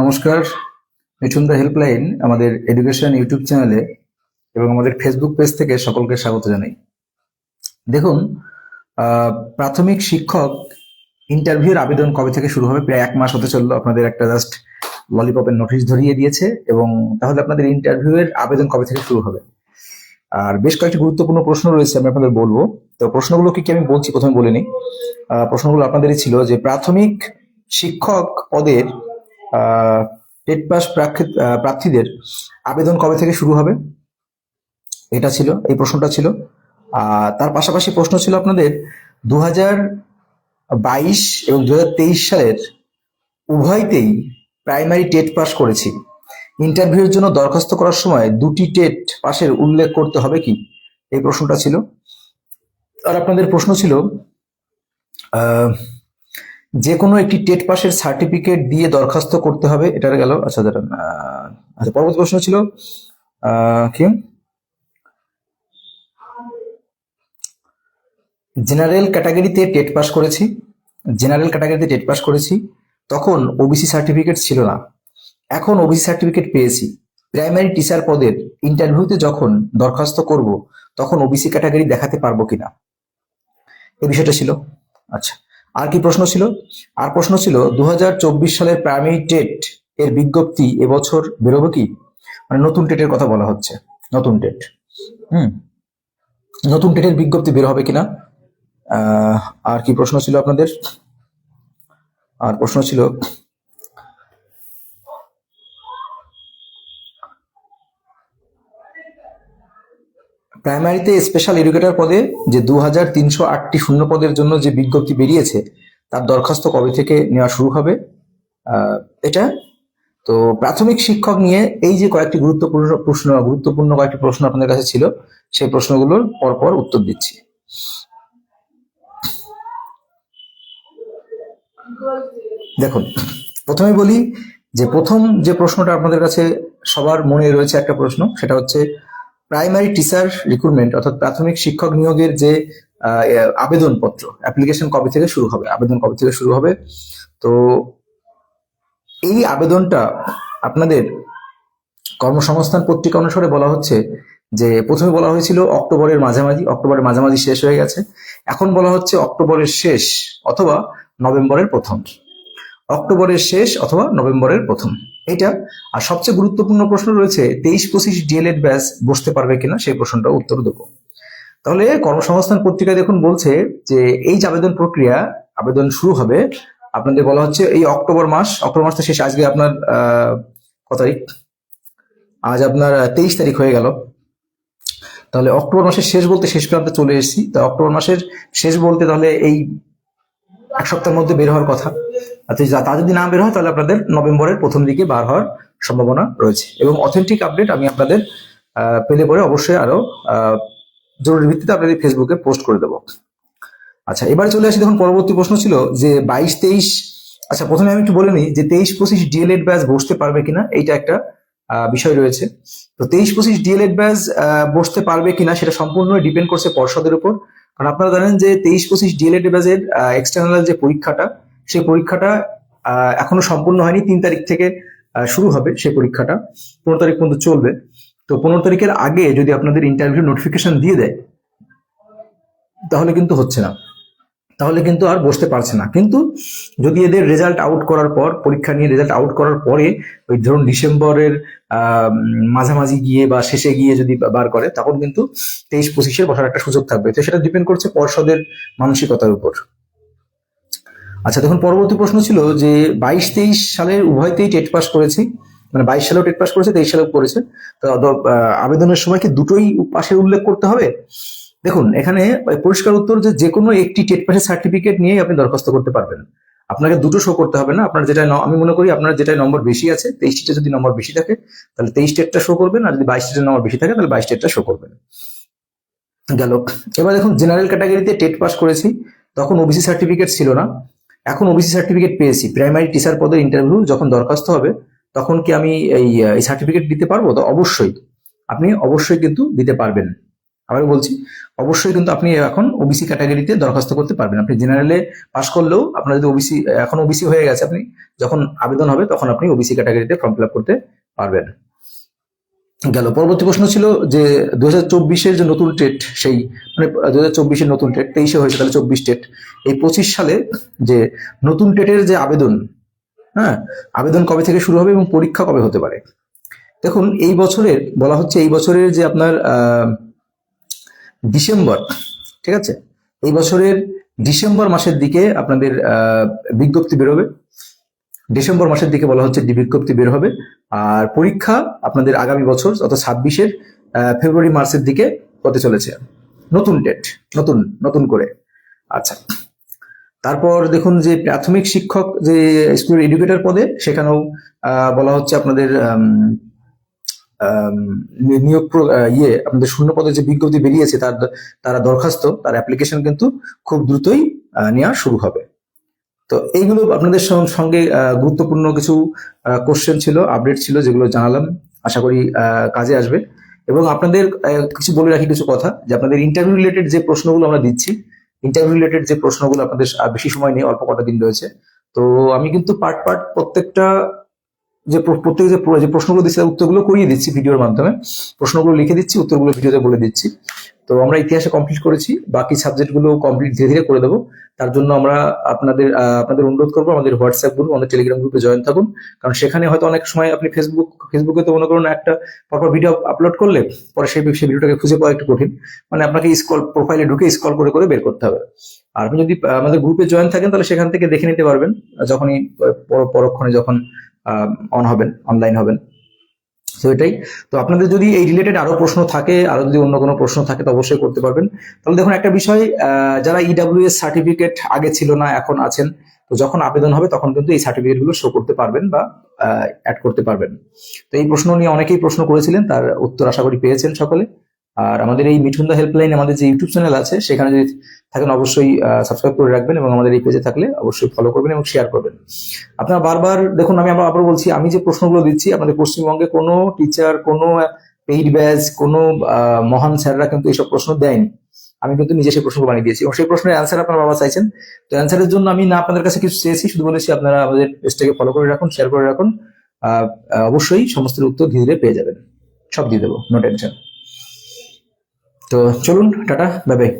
নমস্কার, মিঠুন দা হেল্পলাইন আমাদের education YouTube চ্যানেলে এবং আমাদের ফেসবুক পেজ থেকে সকলকে স্বাগত জানাই। দেখুন প্রাথমিক শিক্ষক ইন্টারভিউর আবেদন কবে থেকে শুরু হবে? প্রায় এক মাস হতে চলল, আপনাদের একটা জাস্ট ললিপপের নোটিশ ধরিয়ে দিয়েছে এবং তাহলে আপনাদের ইন্টারভিউ এর আবেদন কবে থেকে শুরু হবে? আর বেশ কয়েকটি গুরুত্বপূর্ণ প্রশ্ন রয়েছে, আমি আপনাদের বলব। তো প্রশ্নগুলো কি আমি বলছি? প্রথমে বলে নিই। প্রশ্নগুলো আপনাদেরই ছিল যে প্রাথমিক শিক্ষক পদের টেট পাস প্রার্থীদের আবেদন কবে থেকে শুরু হবে? এটা ছিল, এই প্রশ্নটা ছিল। তার পাশাপাশি প্রশ্ন ছিল আপনাদের দু বাইশ এবং দু হাজার তেইশ সালের উভয়তেই প্রাইমারি টেট পাস করেছি। ইন্টারভিউর জন্য দরখাস্ত করার সময় দুটি টেট পাসের উল্লেখ করতে হবে কি? এই প্রশ্নটা ছিল। আর আপনাদের প্রশ্ন ছিল যে কোনো একটি টেট পাশের সার্টিফিকেট দিয়ে দরখাস্ত করতে হবে, এটা গেল। আচ্ছা দাঁড়ান আচ্ছা পরবর্তী প্রশ্ন ছিল কি? জেনারেল ক্যাটাগরিতে টেট পাস করেছি, জেনারেল ক্যাটাগরিতে টেট পাস করেছি, তখন ওবিসি সার্টিফিকেট ছিল না। এখন ওবিসি সার্টিফিকেট পেয়েছি। প্রাইমারি টিচার পদের ইন্টারভিউতে যখন দরখাস্ত করব, তখন ওবিসি ক্যাটাগরি দেখাতে পারব কিনা? এই বিষয়টা ছিল। আচ্ছা আর কি প্রশ্ন ছিল? আর প্রশ্ন ছিল দু সালের প্রাইমারি টেট এর বিজ্ঞপ্তি এবছর বেরোবে কি? মানে নতুন টেটের কথা বলা হচ্ছে, নতুন টেট। হুম, নতুন টেটের বিজ্ঞপ্তি বের হবে কিনা? আর কি প্রশ্ন ছিল আপনাদের? আর প্রশ্ন ছিল প্রাইমারিতে স্পেশাল এডুকেটর পদে যে দু হাজার তিনশো আটটি শূন্য পদের জন্য যে বিজ্ঞপ্তি বেরিয়েছে, তার দরখাস্ত কবে থেকে নেওয়া শুরু হবে? এটা? তো প্রাথমিক শিক্ষক নিয়ে এই যে কয়েকটি গুরুত্বপূর্ণ প্রশ্ন, গুরুত্বপূর্ণ কয়েকটি প্রশ্ন আপনাদের কাছে ছিল, সেই প্রশ্নগুলোর পরপর উত্তর দিচ্ছি। দেখুন, প্রথমে বলি যে প্রথম যে প্রশ্নটা আপনাদের কাছে সবার মনে রয়েছে একটা প্রশ্ন, সেটা হচ্ছে প্রাইমারি টিচার রিক্রুটমেন্ট অর্থাৎ প্রাথমিক শিক্ষক নিয়োগের যে আবেদনপত্র অ্যাপ্লিকেশন কবে থেকে শুরু হবে, আবেদন কবে থেকে শুরু হবে? তো এই আবেদনটা আপনাদের কর্মসংস্থান পত্রিকা অনুসারে বলা হচ্ছে যে, প্রথমে বলা হয়েছিল অক্টোবরের মাঝামাঝি অক্টোবরের মাঝামাঝি শেষ হয়ে গেছে। এখন বলা হচ্ছে অক্টোবরের শেষ অথবা নভেম্বরের প্রথম। অক্টোবরের শেষ অথবা নভেম্বরের প্রথম। এটা, আর সবচেয়ে গুরুত্বপূর্ণ প্রশ্ন রয়েছে, তেইশ পঁচিশ ডিএলএড ব্যাচ বসতে পারবে কিনা? সেই প্রশ্নটা উত্তর দেবো। তাহলে কর্মসংস্থান পত্রিকা দেখুন বলছে যে, এই যে আবেদন প্রক্রিয়া, আবেদন শুরু হবে, আপনাদের বলা হচ্ছে এই অক্টোবর মাস, অক্টোবর মাসটা শেষ, আজকে আপনার কত তারিখ? আজ আপনার তেইশ তারিখ হয়ে গেল। তাহলে অক্টোবর মাসের শেষ বলতে শেষ প্রান্তে চলে এসেছি। তা অক্টোবর মাসের শেষ বলতে তাহলে এই এক সপ্তাহের মধ্যে বের হওয়ার কথা। তো যদি না বের হয়, তাহলে আপনাদের নভেম্বরের প্রথম দিকে বার হওয়ার সম্ভাবনা রয়েছে। এবং অথেন্টিক আপডেট আমি আপনাদের পেলে পরে অবশ্যই আরও জরুরি ভিত্তিতে আপনাদের ফেসবুকে পোস্ট করে দেবো। আচ্ছা এবার চলে আসি, দেখুন, পরবর্তী প্রশ্ন ছিল যে বাইশ তেইশ আচ্ছা প্রথমে আমি একটু বলে নিই যে তেইশ পঁচিশ ডিএলএড ব্যাচ বসতে পারবে কিনা, এইটা একটা বিষয় রয়েছে। তো তেইশ পঁচিশ ডিএলএড ব্যাচ বসতে পারবে কিনা, সেটা সম্পূর্ণ ডিপেন্ড করছে পর্ষদের উপর। কারণ আপনারা জানেন যে তেইশ পঁচিশ ডিএলএড ব্যাচের এক্সটার্নাল যে পরীক্ষাটা, সেই পরীক্ষাটা এখনও সম্পূর্ণ হয়নি। তিন তারিখ থেকে শুরু হবে সেই পরীক্ষাটা। পনেরো তারিখ পর্যন্ত চলবে। তো পনেরো তারিখের আগে যদি আপনাদের ইন্টারভিউ নোটিফিকেশন দিয়ে দেয়, তাহলে কিন্তু হচ্ছে না। তাহলে কিন্তু আর বসতে পারছে না। কিন্তু যদি এদের রেজাল্ট আউট করার পর, পরীক্ষা নিয়ে রেজাল্ট আউট করার পরে, ওই ধরুন ডিসেম্বরের মাঝামাঝি গিয়ে বা শেষে গিয়ে যদি বার করে, তখন কিন্তু তেইশ পঁচিশের বসার একটা সুযোগ থাকবে। তো সেটা ডিপেন্ড করছে পর্ষদের মানসিকতার উপর। আচ্ছা তখন পরবর্তী প্রশ্ন ছিল যে বাইশ তেইশ সালের উভয়তেই টেট পাস করেছি মানে বাইশ সালেও টেট পাস করেছে, তেইশ সালেও করেছে। তো আবেদনের সময় কি দুটোই পাশে উল্লেখ করতে হবে? দেখুন, এখানে পরিষ্কার উত্তর যে যে কোনো একটি টেট পাসের সার্টিফিকেট নিয়ে আপনি দরখাস্ত করতে পারবেন। আপনাকে দুটো শো করতে হবে না? আপনার যেটা আমি মনে করি আপনার যেটা নম্বর বেশি আছে তেইশ টেটে যদি নম্বর বেশি থাকে, তাহলে তেইশ টেটটা শো করবেন, আর যদি বাইশ টেটের নম্বর বেশি থাকে, তাহলে বাইশ টেটটা শো করবেন। গেল। এবার দেখুন জেনারেল ক্যাটাগরিতে টেট পাস করেছি, তখন ওবিসি সার্টিফিকেট ছিল না। এখন ওবিসি সার্টিফিকেট পেয়েছি। প্রাইমারি টিচার পদের ইন্টারভিউ যখন দরখাস্ত হবে, তখন কি আমি এই সার্টিফিকেট দিতে পারব? তো অবশ্যই। আপনি অবশ্যই কিন্তু দিতে পারবেন। আবার বলছি অবশ্যই কিন্তু আপনি এখন ওবিসি ক্যাটাগরিতে দরখাস্ত করতে পারবেন। আপনি জেনারেলে পাস করলেও আপনার যদি ওবিসি এখন ওবিসি হয়ে গেছে আপনি যখন আবেদন হবে তখন আপনি ওবিসি ক্যাটাগরিতে ফর্ম ফিল করতে পারবেন। গেল পরবর্তী প্রশ্ন ছিল যে দু হাজার চব্বিশের যে নতুন টেট সেই মানে দু হাজার চব্বিশের নতুন টেট তেইশে হয়েছে তাহলে চব্বিশ টেট এই পঁচিশ সালে যে নতুন টেটের যে আবেদন হ্যাঁ আবেদন কবে থেকে শুরু হবে এবং পরীক্ষা কবে হতে পারে? দেখুন এই বছরের বলা হচ্ছে এই বছরের যে আপনার আহ, ডিসেম্বর, ঠিক আছে? এই বছরের ডিসেম্বর মাসের দিকে আপনাদের বিজ্ঞপ্তি বেরোবে। ডিসেম্বর মাসের দিকে বলা হচ্ছে বিজ্ঞপ্তি বের হবে। আর পরীক্ষা আপনাদের আগামী বছর, অর্থাৎ ছাব্বিশের ফেব্রুয়ারি মার্চের দিকে হতে চলেছে। নতুন ডেট নতুন নতুন করে। আচ্ছা। তারপর দেখুন যে প্রাথমিক শিক্ষক যে স্কুল এডুকেটর পদে, সেখানেও বলা হচ্ছে আপনাদের নিয়োগ ইয়ে আপনাদের শূন্য পদে যে বিজ্ঞপ্তি বেরিয়েছে, তার তারা দরখাস্ত, তার অ্যাপ্লিকেশন কিন্তু খুব দ্রুতই নেওয়া শুরু হবে। তো এইগুলো আপনাদের সঙ্গে গুরুত্বপূর্ণ কিছু কোশ্চেন ছিল আপডেট ছিল, যেগুলো জানালাম। আশা করি কাজে আসবে। এবং আপনাদের কিছু বলে রাখি কিছু কথা, যে আপনাদের ইন্টারভিউ রিলেটেড যে প্রশ্নগুলো আমরা দিচ্ছি ইন্টারভিউ রিলেটেড যে প্রশ্নগুলো আপনাদের বেশি সময় নেই, অল্প কটা দিন রয়েছে। তো আমি কিন্তু পার্ট পার্ট প্রত্যেকটা যে প্র- প্রত্যেক যে প্রশ্নগুলো দিচ্ছি, তার উত্তরগুলো করিয়ে দিচ্ছি ভিডিওর মাধ্যমে। প্রশ্নগুলো লিখে দিচ্ছি, উত্তরগুলো ভিডিওতে বলে দিচ্ছি। তো আমরা ইতিহাসে কমপ্লিট করেছি, বাকি সাবজেক্টগুলো কমপ্লিট ধীরে ধীরে করে দেবো। তার জন্য আমরা আপনাদের আপনাদের অনুরোধ করব, আমাদের হোয়াটসঅ্যাপ গ্রুপ আমাদের টেলিগ্রাম গ্রুপে জয়েন থাকুন। কারণ সেখানে হয়তো অনেক সময় আপনি ফেসবুক ফেসবুকে তো মনে করুন একটা পরপর ভিডিও আপলোড করলে পরে সেই সেই ভিডিওটাকে খুঁজে পাওয়া একটু কঠিন। মানে আপনাকে স্কল প্রোফাইলে ঢুকে স্কল করে করে বের করতে হবে। আর আপনি যদি আমাদের গ্রুপে জয়েন থাকেন, তাহলে সেখান থেকে দেখে নিতে পারবেন। যখনই, পর- পরক্ষণে যখন অন হবেন অনলাইন হবেন। তো এটাই। তো আপনাদের যদি এই রিলেটেড আরও প্রশ্ন থাকে, আরও যদি অন্য কোনো প্রশ্ন থাকে, তো অবশ্যই করতে পারবেন। তাহলে দেখুন, একটা বিষয় যারা E ইডাব্লিউএস সার্টিফিকেট আগে ছিল না, এখন আছেন, তো যখন আবেদন হবে, তখন কিন্তু এই সার্টিফিকেটগুলো শো করতে পারবেন বা অ্যাড করতে পারবেন। তো এই প্রশ্ন নিয়ে অনেকেই প্রশ্ন করেছিলেন, তার উত্তর আশা করি পেয়েছেন সকলে। আর আমাদের এই মিঠুন দা হেল্পলাইন আমাদের যে ইউটিউব চ্যানেল আছে, সেখানে যদি থাকেন অবশ্যই সাবস্ক্রাইব করে রাখবেন এবং আমাদের এই পেজে থাকলে অবশ্যই ফলো করবেন এবং শেয়ার করবেন। আপনারা বারবার দেখুন, আমি আবার আবার বলছি, আমি যে প্রশ্নগুলো দিচ্ছি, আমাদের পশ্চিমবঙ্গে কোনো টিচার কোনো পেইড ব্যাচ কোনো মহান স্যাররা কিন্তু এইসব প্রশ্ন দেয়নি। আমি কিন্তু নিজে সেই প্রশ্নগুলো বানিয়ে দিয়েছি। এবং সেই প্রশ্নের অ্যান্সার আপনার বাবা চাইছেন। তো অ্যান্সারের জন্য আমি না আপনাদের কাছে কিছু চেয়েছি, শুধু বলেছি আপনারা আমাদের পেজটাকে ফলো করে রাখুন শেয়ার করে রাখুন। অবশ্যই সমস্ত উত্তর ধীরে ধীরে পেয়ে যাবেন। সব দিয়ে দেবো নো টেনশন তো চলুন টাটা বাই বাই